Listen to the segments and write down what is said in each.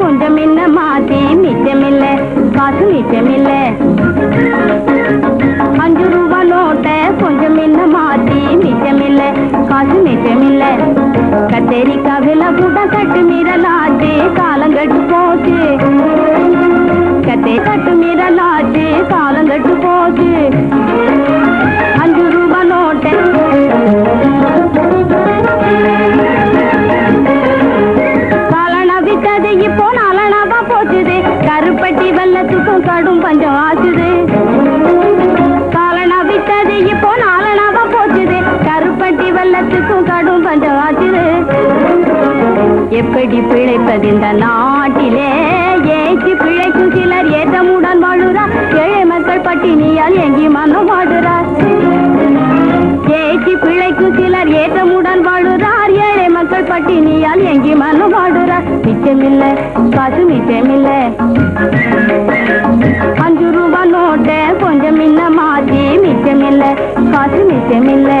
கொஞ்சம் முன்ன மாத்தி மிச்சமில்ல காசு மிச்சமில்ல. காசு மிச்சமில்ல கத்தரிக்காவில கூட கட்டு மீறலாச்சு காலங்கட்டு போச்சு. கத்தே கட்டு மீறலாச்சு காலங்கட்டு போச்சு. அஞ்சு ரூபா நோட்டை. காலனா விட்டது இப்போ நாலனாவா போச்சுது. கருப்பட்டி வெள்ளத்துக்கும் கடும் பஞ்சம் ஆச்சுது. வெள்ளத்துக்கும் கடும் பஞ்சம் ஆச்சுது எப்படி பிழைப்பது இந்த நாட்டிலே? ஏச்சி பிழைக்கும் சிலர் ஏற்றமுடன் வாழுறா. ஏழை மக்கள் பட்டினியால் எங்கி மனம் வாடுறார் ஏச்சி பிழைக்கும் சிலர் ஏற்றமுடன் வாழுறார். ஏழை மக்கள் பட்டினியால் எங்கி மனம் வாடுறார் மிச்சமில்ல காசு மிச்சமில்ல. அஞ்சு ரூபா நோட்டை கொஞ்சம் இன்ன மாத்தி மிச்சமில்ல காசு மிச்சமில்லை.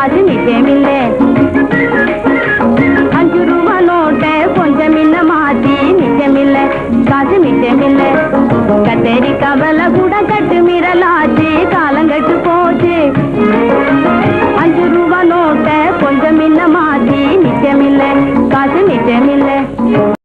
காசு நிச்சயமில்லை அஞ்சு ரூபா நோட்டை கொஞ்சம் இல்ல மாத்தி நிச்சயமில்லை காசு நிச்சயமில்லை கத்தேரி கவலை கூட கட்டு மிரலாச்சு காலங்கட்டு போச்சு அஞ்சு ரூபா நோட்டை கொஞ்சம் இல்ல மாத்தி நிச்சயமில்லை காசு நிச்சயமில்லை